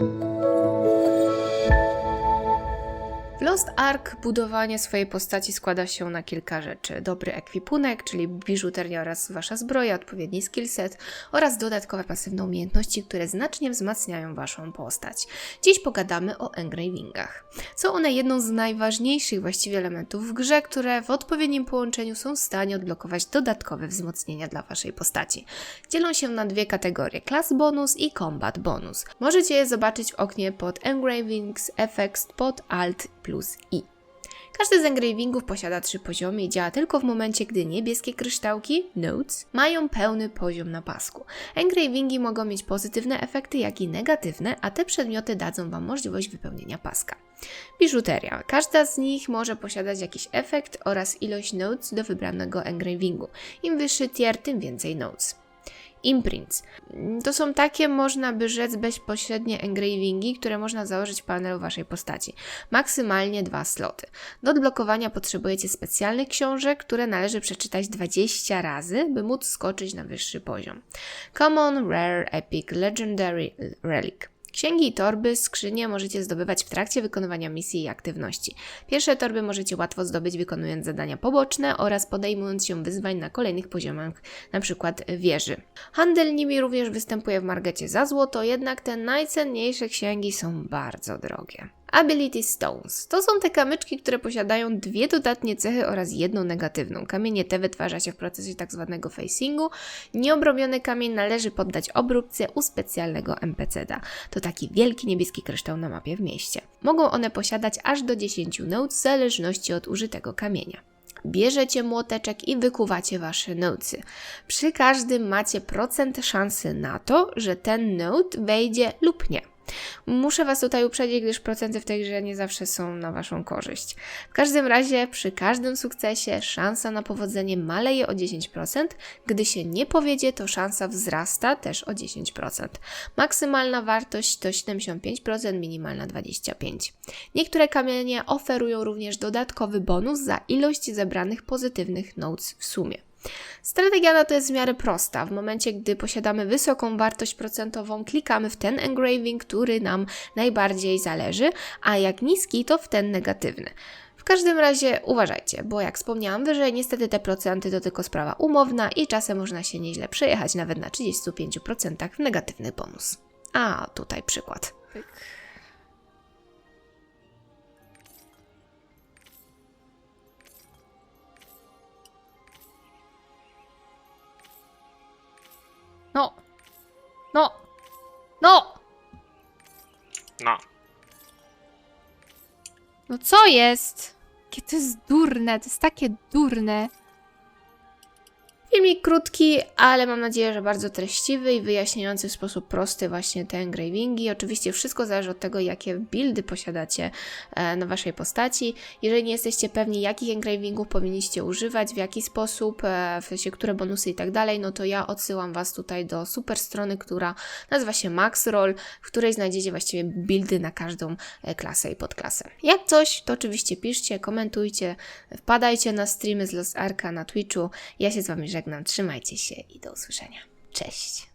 Thank you. W Lost Ark budowanie swojej postaci składa się na kilka rzeczy. Dobry ekwipunek, czyli biżuteria oraz wasza zbroja, odpowiedni skillset oraz dodatkowe pasywne umiejętności, które znacznie wzmacniają waszą postać. Dziś pogadamy o engravingach. Są one jedną z najważniejszych właściwie elementów w grze, które w odpowiednim połączeniu są w stanie odblokować dodatkowe wzmocnienia dla waszej postaci. Dzielą się na dwie kategorie: Class Bonus i Combat Bonus. Możecie je zobaczyć w oknie pod Engravings, Effects, pod Alt plus I. Każdy z engravingów posiada trzy poziomy i działa tylko w momencie, gdy niebieskie kryształki, notes, mają pełny poziom na pasku. Engravingi mogą mieć pozytywne efekty, jak i negatywne, a te przedmioty dadzą Wam możliwość wypełnienia paska. Biżuteria. Każda z nich może posiadać jakiś efekt oraz ilość notes do wybranego engravingu. Im wyższy tier, tym więcej notes. Imprints. To są takie, można by rzec, bezpośrednie engravingi, które można założyć w panelu waszej postaci. Maksymalnie dwa sloty. Do odblokowania potrzebujecie specjalnych książek, które należy przeczytać 20 razy, by móc skoczyć na wyższy poziom. Common, Rare, Epic, Legendary, Relic. Księgi i torby, skrzynie możecie zdobywać w trakcie wykonywania misji i aktywności. Pierwsze torby możecie łatwo zdobyć wykonując zadania poboczne oraz podejmując się wyzwań na kolejnych poziomach, np. wieży. Handel nimi również występuje w markecie za złoto, jednak te najcenniejsze księgi są bardzo drogie. Ability Stones. To są te kamyczki, które posiadają dwie dodatnie cechy oraz jedną negatywną. Kamienie te wytwarza się w procesie tzw. facingu. Nieobrobiony kamień należy poddać obróbce u specjalnego NPC-da. To taki wielki niebieski kryształ na mapie w mieście. Mogą one posiadać aż do 10 notes w zależności od użytego kamienia. Bierzecie młoteczek i wykuwacie wasze notesy. Przy każdym macie procent szansy na to, że ten note wejdzie lub nie. Muszę Was tutaj uprzedzić, gdyż procenty w tej grze nie zawsze są na Waszą korzyść. W każdym razie, przy każdym sukcesie szansa na powodzenie maleje o 10%, gdy się nie powiedzie, to szansa wzrasta też o 10%. Maksymalna wartość to 75%, minimalna 25%. Niektóre kamienie oferują również dodatkowy bonus za ilość zebranych pozytywnych notes w sumie. Strategia na to jest w miarę prosta. W momencie, gdy posiadamy wysoką wartość procentową, klikamy w ten engraving, który nam najbardziej zależy, a jak niski, to w ten negatywny. W każdym razie uważajcie, bo jak wspomniałam wyżej, niestety te procenty to tylko sprawa umowna i czasem można się nieźle przejechać nawet na 35% w negatywny bonus. A tutaj przykład. No. No. No! No. No co jest? Jakie to jest durne, to jest takie durne. Filmik krótki, ale mam nadzieję, że bardzo treściwy i wyjaśniający w sposób prosty właśnie te engravingi. Oczywiście wszystko zależy od tego, jakie buildy posiadacie e, na waszej postaci. Jeżeli nie jesteście pewni, jakich engravingów powinniście używać, w jaki sposób, e, w sensie które bonusy i tak dalej, no to ja odsyłam was tutaj do super strony, która nazywa się Maxroll, w której znajdziecie właściwie buildy na każdą e, klasę i podklasę. Jak coś, to oczywiście piszcie, komentujcie, wpadajcie na streamy z Lost Arka na Twitchu. Ja się z wami żegnam, trzymajcie się i do usłyszenia. Cześć!